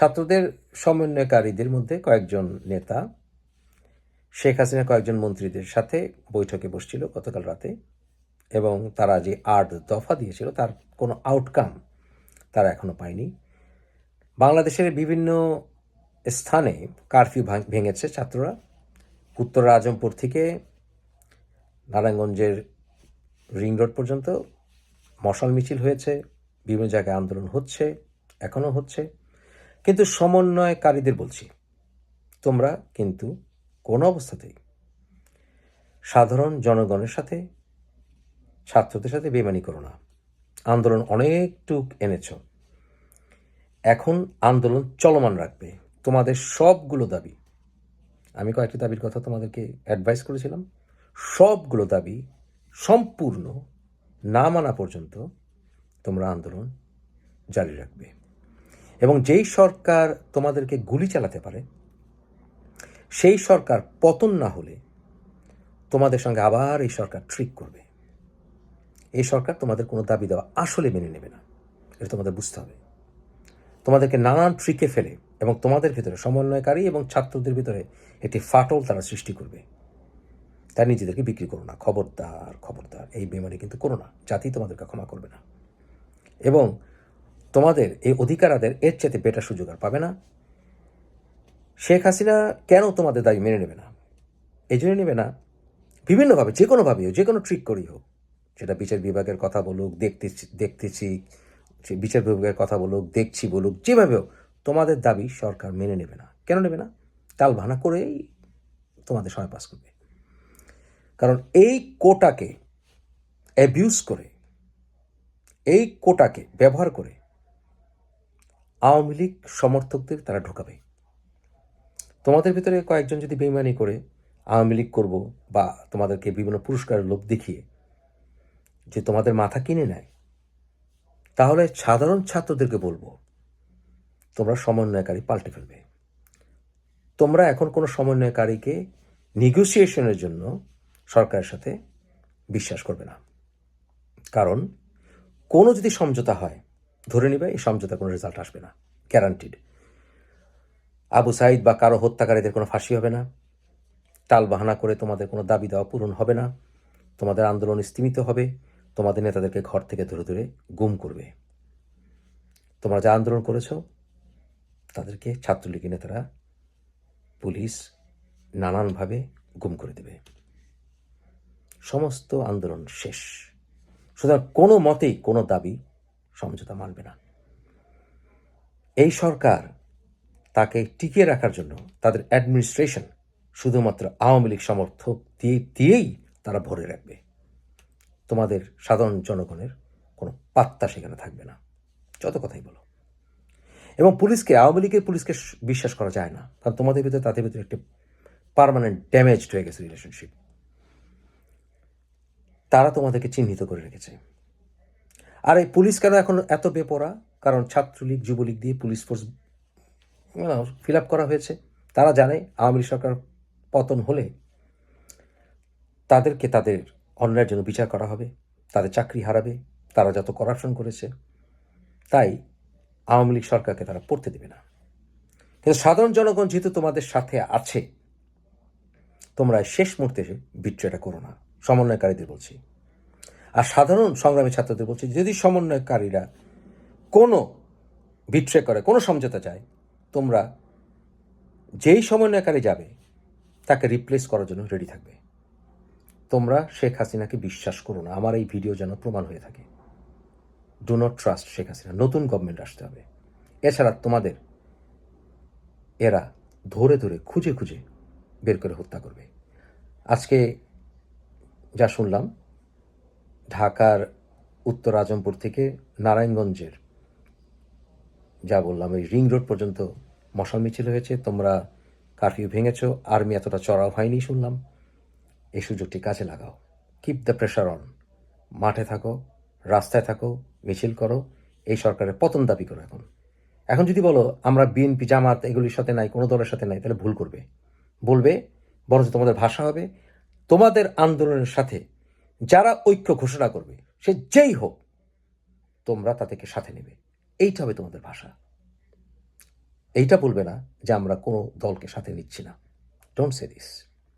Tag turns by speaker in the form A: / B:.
A: ছাত্রদের সমন্বয়কারীদের মধ্যে কয়েকজন নেতা, শেখ হাসিনা কয়েকজন মন্ত্রীদের সাথে বৈঠকে বসছিল গতকাল রাতে এবং তারা যে আট দফা দিয়েছিল তার কোনো আউটকাম তারা এখনও পায়নি। বাংলাদেশের বিভিন্ন স্থানে কারফিউ ভাঙ- ভেঙেছে ছাত্ররা। উত্তর আজমপুর থেকে নারায়ণগঞ্জের রিং রোড পর্যন্ত মশাল মিছিল হয়েছে, বিভিন্ন জায়গায় আন্দোলন হচ্ছে এখনও হচ্ছে। কিন্তু সমন্বয়কারীদের বলছি, তোমরা কিন্তু কোনো অবস্থাতেই সাধারণ জনগণের সাথে, ছাত্রদের সাথে বেমানি করো না। আন্দোলন অনেকটুক এনেছ। এখন আন্দোলন চলমান রাখবে। তোমাদের সবগুলো দাবি, আমি কয়েকটি দাবির কথা তোমাদেরকে অ্যাডভাইস করেছিলাম, সবগুলো দাবি সম্পূর্ণ না মানা পর্যন্ত তোমরা আন্দোলন জারি রাখবে। এবং যেই সরকার তোমাদেরকে গুলি চালাতে পারে, সেই সরকার পতন না হলে তোমাদের সঙ্গে আবার এই সরকার ট্রিক করবে। এই সরকার তোমাদের কোনো দাবি দেওয়া আসলে মেনে নেবে না। এটা তোমাদের বুঝতে হবে। তোমাদেরকে নানান ট্রিকে ফেলে এবং তোমাদের ভিতরে সমন্বয়কারী এবং ছাত্রদের ভিতরে একটি ফাটল তারা সৃষ্টি করবে। তাই নিজেদেরকে বিক্রি করো না। খবরদার খবরদার, এই বেমারি কিন্তু করো না। জাতি তোমাদেরকে ক্ষমা করবে না। এবং তোমাদের এই অধিকারাদের এর চেয়ে বেটার সুযোগ আর পাবে না। শেখ হাসিনা কেন তোমাদের দাবি মেনে নেবে না? এই জন্য নেবে না। বিভিন্নভাবে যে কোনোভাবে যে কোনো ট্রিক করেই হোক, সেটা বিচার বিভাগের কথা বলুক, দেখতেছি দেখতেছি, সে বিচার বিভাগের কথা বলুক, দেখছি বলুক, যেভাবে হোক, তোমাদের দাবি সরকার মেনে নেবে না। কেন নেবে না? তাল ভানা করেই তোমাদের সময় পাস করবে। কারণ এই কোটাকে অ্যাবিউজ করে, এই কোটাকে ব্যবহার করে আওয়ামী লীগ সমর্থকদের তারা ঢোকাবে। তোমাদের ভিতরে কয়েকজন যদি বেইমানি করে আওয়ামী লীগ করব বা তোমাদেরকে বিভিন্ন পুরস্কারের লোভ দেখিয়ে যে তোমাদের মাথা কিনে নেয়, তাহলে সাধারণ ছাত্রদেরকে বলব, তোমরা সমন্বয়কারী পাল্টে ফেলবে। তোমরা এখন কোনো সমন্বয়কারীকে নেগোসিয়েশনের জন্য সরকারের সাথে বিশ্বাস করবে না। কারণ কোনো যদি সমঝোতা হয় ধরে নিবে, এই সমঝোতা কোনো রেজাল্ট আসবে না গ্যারান্টিড আবু সাইদ বা কারও হত্যাকারীদের কোনো ফাঁসি হবে না, টাল বাহানা করে তোমাদের কোনো দাবি দেওয়া পূরণ হবে না, তোমাদের আন্দোলন স্তীমিত হবে, তোমাদের নেতাদেরকে ঘর থেকে ধরে ধরে গুম করবে। তোমরা যা আন্দোলন করেছ, তাদেরকে ছাত্রলীগের নেতারা পুলিশ নানানভাবে গুম করে দেবে। সমস্ত আন্দোলন শেষ। সুতরাং কোনো মতেই কোনো দাবি সমঝোতা মানবে না। এই সরকার তাকে টিকিয়ে রাখার জন্য তাদের অ্যাডমিনিস্ট্রেশন শুধুমাত্র আওয়ামী লীগ সমর্থক দিয়ে, দিয়েই তারা ভরে রাখবে। তোমাদের সাধারণ জনগণের কোনো পাত্তা সেখানে থাকবে না। যত কথাই বলো। এবং পুলিশকে, আওয়ামী লীগের পুলিশকে বিশ্বাস করা যায় না। কারণ তোমাদের ভিতরে, তাদের ভিতরে একটি পার্মানেন্ট ড্যামেজ হয়ে গেছে রিলেশনশিপ তারা তোমাদেরকে চিহ্নিত করে রেখেছে। আর এই পুলিশ কেন এখন এত বেপরা? কারণ ছাত্রলীগ, যুবলীগ দিয়ে পুলিশ ফোর্স ফিল আপ করা হয়েছে। তারা জানে আওয়ামী লীগ সরকার পতন হলে তাদেরকে তাদের অন্যায়ের জন্য বিচার করা হবে, তাদের চাকরি হারাবে, তারা যত করাপশন করেছে, তাই আওয়ামী লীগ সরকারকে তারা পড়তে দেবে না। কিন্তু সাধারণ জনগণ যেহেতু তোমাদের সাথে আছে, তোমরা শেষ মুহূর্তে এসে বিট্রেটা করো না। সমন্বয়কারীদের বলছি। সাধারণ সংগ্রামী ছাত্রদের বলছি, যদি সমন্বয়কারীরা কোনো বিট্রে করে, কোনো সমঝোতা চায়, তোমরা যেই সমন্বয়কারী যাবে, তাকে রিপ্লেস করার জন্য রেডি থাকবে। তোমরা শেখ হাসিনাকে বিশ্বাস করো না, আমার এই ভিডিও যেন প্রমাণ হয়ে থাকে। Do not trust Sheikh Hasina, নতুন গভর্নমেন্ট আসতে হবে। এছাড়া তোমাদের এরা ধরে ধরে, খুঁজে খুঁজে বের করে হত্যা করবে। আজকে যা শুনলাম ঢাকার উত্তর আজমপুর থেকে নারায়ণগঞ্জের, যা বললাম ওই রিং রোড পর্যন্ত মশাল মিছিল হয়েছে। তোমরা কারফিউ ভেঙেছ, আর্মি এতটা চড়াও হয়নি শুনলাম। এই সুযোগটি কাজে লাগাও। কিপ দ্য প্রেশার অন মাঠে থাকো, রাস্তায় থাকো, মিছিল করো। এই সরকারের পতন দাবি করো এখন। এখন যদি বলো, আমরা বিএনপি, জামাত এগুলির সাথে নাই, কোনো দলের সাথে নাই, তাহলে ভুল করবে। বলবে, বরঞ্চ তোমাদের ভাষা হবে। তোমাদের আন্দোলনের সাথে যারা ঐক্য ঘোষণা করবে, সে যেই হোক, তোমরা তাদেরকে সাথে নেবে। এইটা হবে তোমাদের ভাষা। এইটা বলবে না যে আমরা কোনো দলকে সাথে নিচ্ছি না। Don't say this